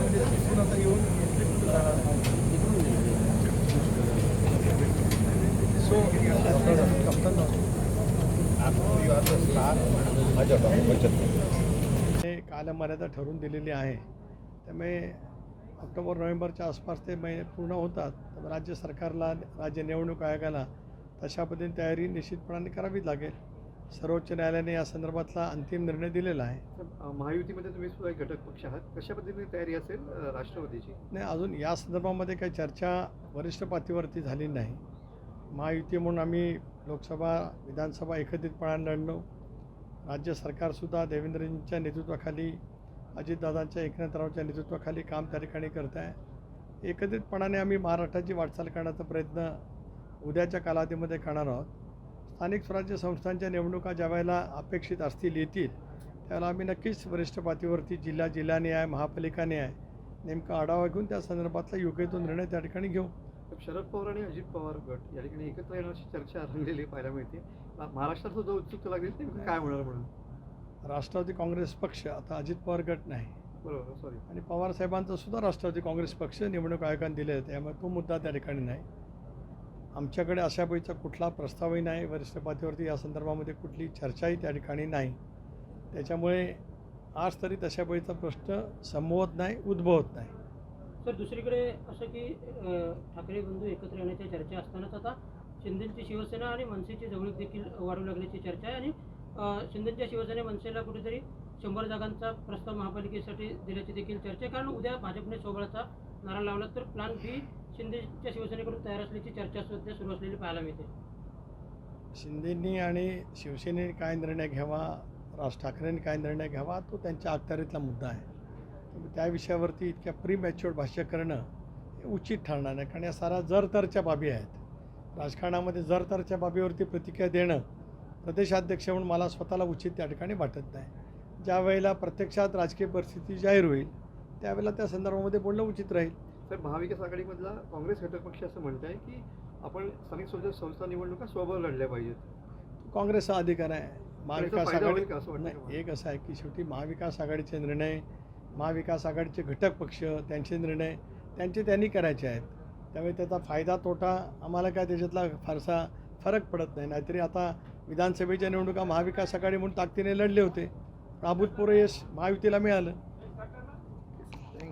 म्हणजे तिथून आता येऊन सो कप्तान हे कालमर्यादा ठरवून दिलेली आहे. त्यामुळे ऑक्टोबर नोव्हेंबरच्या आसपास ते महिने पूर्ण होतात. तर राज्य सरकारला राज्य निवडणूक आयोगाला तशा पद्धतीने तयारी निश्चितपणाने करावी लागेल. सर्वोच्च न्यायालयाने या संदर्भातला अंतिम निर्णय दिलेला आहे. महायुतीमध्ये तुम्ही सुद्धा एक घटक पक्ष आहात. कशा पद्धतीने तयारी असेल राष्ट्रवादीची? नाही अजून या संदर्भामध्ये काही चर्चा वरिष्ठ पातळीवरती झाली नाही. महायुती म्हणून आम्ही लोकसभा विधानसभा एकत्रितपणाने लढलो. राज्य सरकारसुद्धा देवेंद्रजींच्या नेतृत्वाखाली अजितदादांच्या एकनाथरावच्या नेतृत्वाखाली काम त्या ठिकाणी करत आहे. एकत्रितपणाने आम्ही महाराष्ट्राची वाटचाल करण्याचा प्रयत्न उद्याच्या कालावधीमध्ये करणार आहोत. स्थानिक स्वराज्य संस्थांच्या निवडणुका ज्या वेळेला अपेक्षित असतील येतील त्यावेळेला आम्ही नक्कीच वरिष्ठ पातळीवरती जिल्हा जिल्हा न्याय महापालिका न्याय नेमका आढावा घेऊन त्या संदर्भातला योग्य तो निर्णय त्या ठिकाणी घेऊ. शरद पवार आणि अजित पवार गट या ठिकाणी एकत्र येण्याची चर्चा रंगलेली पाहायला मिळते. मा- महाराष्ट्रात सुद्धा उत्सुकता लागली ते काय होणार म्हणून? राष्ट्रवादी काँग्रेस पक्ष आता अजित पवार गट नाही. बरोबर सॉरी आणि पवार साहेबांचा सुद्धा राष्ट्रवादी काँग्रेस पक्ष निवडणूक आयोगाने दिले आहे त्यामुळे तो मुद्दा त्या ठिकाणी नाही. आमच्याकडे अशा पैचा कुठला प्रस्तावही नाही. वरिष्ठ पातळीवरती या संदर्भामध्ये कुठली चर्चाही त्या ठिकाणी नाही. त्याच्यामुळे आज तरी तशा पैचा प्रश्न संभवत नाही उद्भवत नाही. सर दुसरीकडे असं की ठाकरे बंधू एकत्र येण्याच्या चर्चा असतानाच आता शिंदेची शिवसेना आणि मनसेची जवळीक देखील वाढू लागल्याची चर्चा आहे आणि शिंदेच्या शिवसेने मनसेला कुठेतरी शंभर जागांचा प्रस्ताव महापालिकेसाठी दिल्याची देखील चर्चा कारण उद्या भाजपने सोबळाचा नारा लावला तर प्लॅन बी शिंदेच्या शिवसेनेकडून तयार असल्याची चर्चा सध्या सुरू असलेली पाहायला मिळते. शिंदेंनी आणि शिवसेनेने काय निर्णय घ्यावा राज ठाकरेंनी काय निर्णय घ्यावा तो त्यांच्या अखत्यारीतला मुद्दा आहे. त्या विषयावरती इतक्या प्री मॅच्युअर्ड भाष्य करणं हे उचित ठरणार नाही. कारण या साऱ्या जरतरच्या बाबी आहेत. राजकारणामध्ये जरतरच्या बाबीवरती प्रतिक्रिया देणं प्रदेशाध्यक्ष म्हणून मला स्वतःला उचित त्या ठिकाणी वाटत नाही. ज्या वेळेला प्रत्यक्षात राजकीय परिस्थिती जाहीर होईल त्यावेळेला त्या संदर्भामध्ये बोलणं उचित राहील. तर महाविकास आघाडीमधला काँग्रेस घटक पक्ष असं म्हणत आहे की आपण स्थानिक स्वराज्य संस्था निवडणुका स्वबळ लढल्या पाहिजेत काँग्रेसचा अधिकार आहे. महाविकास आघाडी नाही? एक असं आहे की शेवटी महाविकास आघाडीचे निर्णय महाविकास आघाडीचे घटक पक्ष त्यांचे निर्णय त्यांचे त्यांनी करायचे आहेत. त्यामुळे त्याचा फायदा तोटा आम्हाला काय त्याच्यातला फारसा फरक पडत नाही. नाहीतरी आता विधानसभेच्या निवडणुका महाविकास आघाडी म्हणून ताकदीने लढले होते. अभूतपूर्व यश महायुतीला मिळालं.